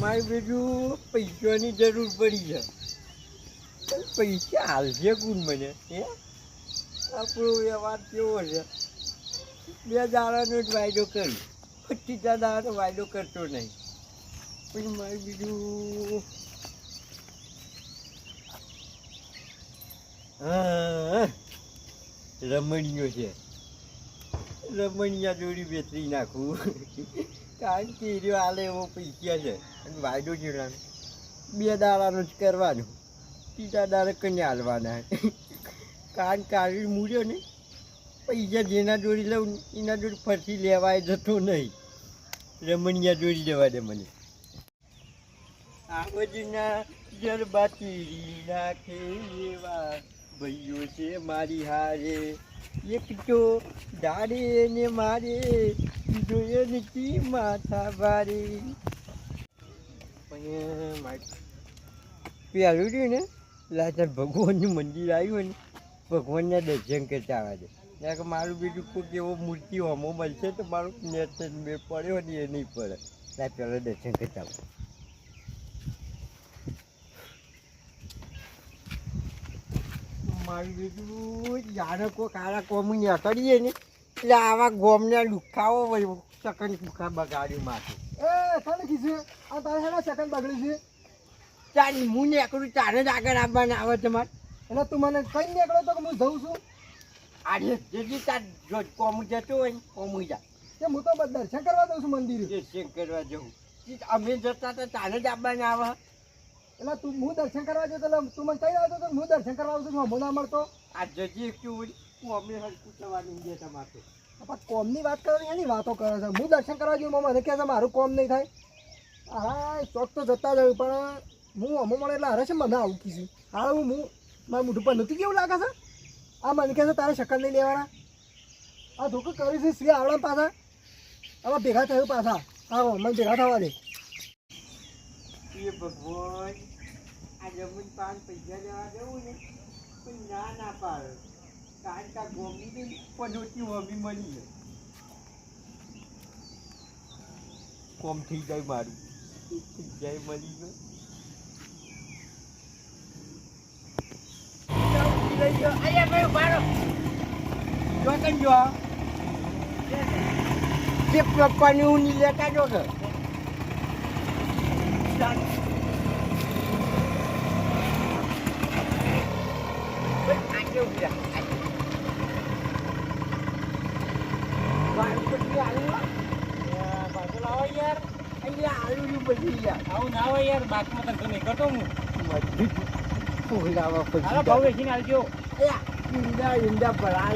મારી બીજું પૈસાની જરૂર પડી છે. પૈસા હાલશે કોણ મને, હે? આપણો વ્યવહાર કેવો છે? બે દાડાનો જ વાયદો કરી. પચીસ દાડાનો વાયદો કરતો નહીં. પણ મારી બીજું હા રમણીયો છે. રમણીયા જોડી વેચી નાખું. કારણ કે હાલે એવો પૈસા છે. અને વાયદો જોડાનો બે દાડાનો જ કરવાનો. ત્રીજા દાડે કને હાલવાના. કારણ કાઢી મૂર્યો ને પૈસા જેના જોડી લઉં, એના જોડી ફરતી લેવાય જતો નહીં. રમણીયા જોડી લેવા દે મને. આ બધીના જરબાતી નાખે એવા ભાઈઓ છે મારી હારે. એક તો દાડે ને મારે બીજો એ માથા ભારે પણ પેલું રહ્યું ને લાચાર ભગવાનનું મંદિર આવ્યું ને, ભગવાનના દર્શન કરતા આવે છે. ત્યાં કે મારું બીજું કોઈક એવો મૂર્તિ હોમો મળશે તો મારું નેટ બે પડ્યો ને એ નહીં પડે. ત્યાં પહેલાં દર્શન કરતા આવે મારું બીજું જાણે કોઈ કાળા કોમ કરીએ ને. એટલે આવા ગોમના દુખાવો વયો. ચકન દુખા બગાડ્યું માથું. એ તને કીધું આ તારે હેના ચકન બગડ્યું છે? ચાલ હું નીકળું તારે જ આગળ આવવાને આવે છે મારે એટલે તું મને કઈ નીકળો તો કે હું જઉં છું? આજે જેથી તાર જો કોમ જતો હોય ને કોમ જા એ હું તો દર્શન કરવા દઉં છું મંદિરે. દર્શન કરવા જવું અમે જતા તો તારે જ આવવાને. આવે એટલે તું હું દર્શન કરવા જતો એટલે તું મને કહી તો હું દર્શન કરવા આવું છું હું ના મળતો. આ જજી હું અમે હરકું થવાની છે તમારે પણ કોમની વાત કરો એની વાતો કરે છે. હું દર્શન કરવા જઉં મને કહે છે મારું કોમ નહીં થાય. હા ચોક તો જતા જ પણ હું અમો મળે એટલે હરે છે મને આવું કીધું હા હું હું મારા મોઢું પર નથી કેવું લાગે છે? આ મને કહે છે તારે શકલ નહીં લેવાના. આ ધોકું કર્યું છે શ્રી આવડા પાછા. આમાં ભેગા થયું પાછા. હા મને ભેગા થવા દે. એ ભગવાન. આ જમીન પાન પૈસા લેવા જવું ને પણ ના ના પાડે. કારણ કે આ ગોમની બી પનોતી હોમી મળી જાય કોમ થઈ જાય મારું. જય જાય મળી ગયો. જો કઈ જો જે પપ્પાની ઊની લેતા જો કે આવું ના હોય યાર બાકમાં તને તો નહીં કરતો હું હાલો ભાવ વેચીને આવજો ઈંડા ઈંડા ભરા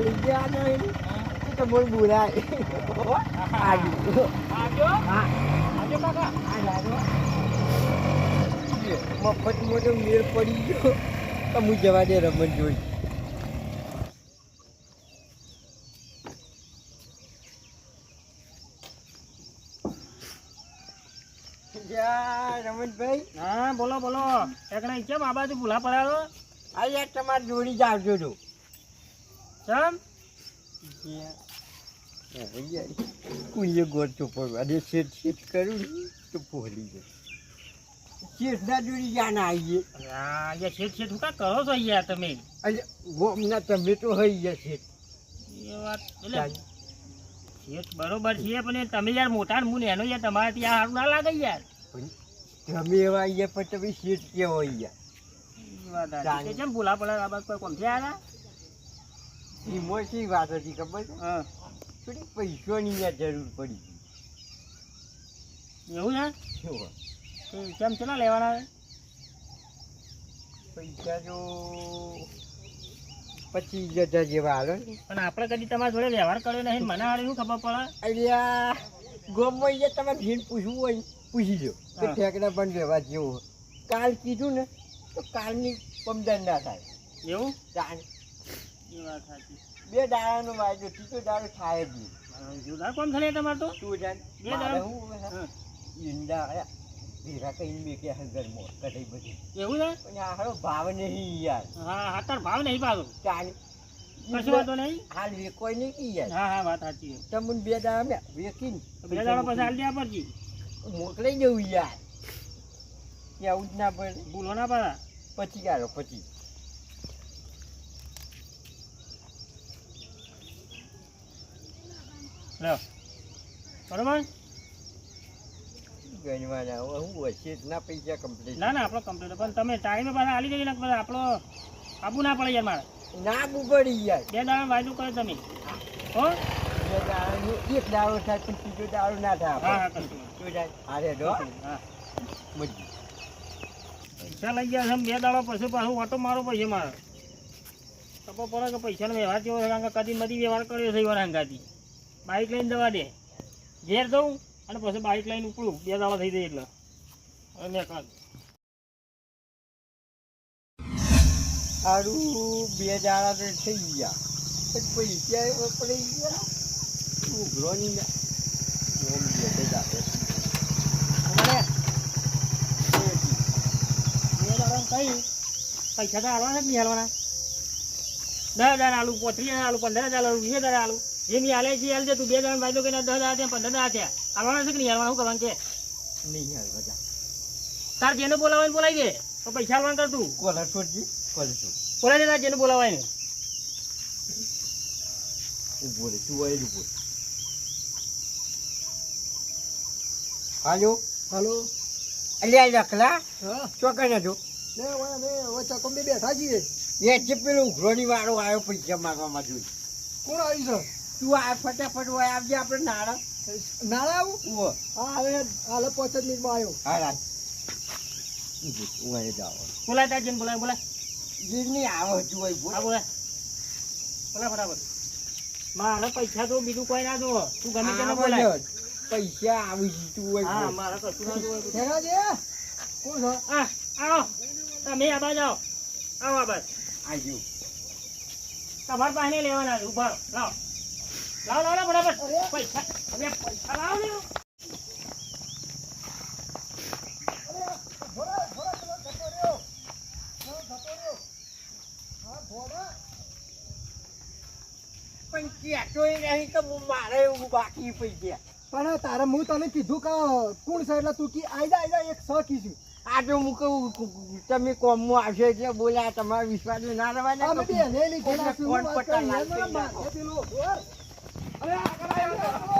તો મફત મોટો મેળ પડી ગયો. તો હું જવા દે રમત જોઈ. રમણભાઈ. હા બોલો બોલો. એકણા કેમ આ બાજુ ભૂલા પડાયો? આ યાર તમારે જોડી જ આવજો તો ચમ? કુઈએ ગોળ ચોપડવા અને શેઠ શેઠ કરું ને તો ભોલી જાય. શેઠના જોડી જ્યાં ના આવીએ. હા યાર શેઠ શેઠ કા કરો છો યાર તમે? ગોમના તમે તો હઈ ગયા શેઠ. એ વાત એટલે શેઠ બરોબર છે પણ તમે યાર મોટા ને હું એનો યાર તમારે ત્યાં સારું ના લાગે યાર. તમે એવા આવીએ પણ તમે શેઠ કેવો એ છે. કેમ ભૂલા પડાયો આ બાજુ કોઈ કોમથી આવ્યા એમાં શી વાત હતી ખબર છે? થોડી પૈસાની યાર જરૂર પડી. એવું છે? કેમ ચેલા લેવાના પૈસા જો પચીસ હજાર જેવા હાલો. પણ આપણે કદી તમારા જોડે વ્યવહાર કર્યો નહીં મને હારે શું ખબર પડે? અહીંયા ગોમમાં અહીંયા તમે ભીડ પૂછવું હોય પૂછી જો કે. ઠેકડા પણ વ્યવહાર જેવો હોય. કાલ કીધું ને તો કાલની પમદાન ના થાય. એવું? જાણ એ વાત સાચી. બે દાડાનો વાયદો ત્રીજો દાડો થાય જ નહીં. જોરદાર કોમ તમારે તો? તું જાણ બે દાડા? હું. ઈંડા આયા. ભેગા કઈ મેકે મોર કઢાઈ બધી. એવું છે? પણ આ હારો ભાવ નહીં યાર. હા હાતાર ભાવ નહીં ભાવ ચાલ. કશું વાંધો નહીં? હાલ વેકોય નહીં કી યાર. હા હા વાત સાચી તમને બે દાડા મે વેકીને બે દાડા પછી હાલ દે પરજી મોકલાઈ જવું યાર. કેવું જ ના પડે. ભૂલો ના પડે. પછી ગાલો પછી. બરોબર? ગણવાના હું હશે ના પૈસા કમ્પ્લીટ ના ના આપણો કમ્પ્લીટ પણ તમે ટાઈમે પાછા આલી દેવી ને પછી આપણો આબુ ના પડે યાર મારે. ના બુ પડી યાર. બે દાડા વાયદો કર્યો તમે. હો? એક દાડો થાય પણ ત્રીજો દાડો ના થાય હા અરે ડો પૈસા લઈ ગયા છે બે દાડા પછી પાછું ઓટો મારો પછી મારે. ખબર પડે કે પૈસાનો વ્યવહાર કેવો છે કારણ કે કદી મધી વ્યવહાર કર્યો છે એવા હંગાથી બાઇક લઈને જવા દે. ઘેર જવું અને પછી બાઇક લઈને ઉપડું. બે દાડા થઈ જાય એટલે. અને કાલ સારું બે દાડા થઈ ગયા. પૈસા પડી ગયા. ઉઘરો ની. ના બે તે દાડે. અમારે બે દાડા કઈ પૈસા તો હાલવાના જ નહીં હાલવાના દસ હજાર આલુ પોત્રીસ હજાર આલુ પંદર હજાર આલુ વીસ હજાર આલુ. જે મેં હાલે છે એ હાલજે તું બે હજાર ભાઈ દો કે દસ હજાર થયા પંદર હજાર થયા હાલવાના છે કે નહીં હાલવાના? કરવાનું કે નહીં હાલ બધા તાર જેને બોલાવાય બોલાવી દે. તો પૈસા હાલવાનું કર તું. કોલર છોડજી કોલર છોડ બોલાવી દે તાર જેને બોલાવાય ને ઊભો રે તું વળી ઊભો હાલો? હાલો. અલ્યા લખલા હા. ચોકન હતો ને અમે હવે ચકમ બેઠા છીએ. એ જે પેલો ઉઘરોની વાળો આવ્યો પૈસા માગવામાં જોઈ કોણ આવ્યું તું આ ફટાફટ હોય આવજે આપણે નાણા. છે નાળા આવું હા હવે હાલે પાંચ જ મિનિટમાં આવ્યો. હા રાખ. ઊભો જાવ બોલાય તાર બોલાય બોલાય. જીરની આવે તું બોલા બોલ બોલાય. ફટાફટ. મારે પૈસા તો બીજું કોઈ ના દો તું ગમે તેને બોલાય. પૈસા આવી જીતું હોય હા બોલ. કશું ના જોવું હેરાજે કોણ છે? હા આવો. તમે આ બાજુ આવો. આવો આ બાજુ. આજો તમારે પાસે લેવાના ઊભા. લાવો. લાવો લાવો પૈસા હવે પૈસા લાવો ને. પણ કહેતોય નહીં કે હું મારે એવું બાકી પૈસા. પણ તારે હું તને કીધું કે કોણ છે એટલે તું કી આયદા આયદા એક સ કીધું. આજે હું કહું તમે કોમમાં આવશે એટલે બોલ્યા તમારા વિશ્વાસ ના રહેવાના અમે બે એને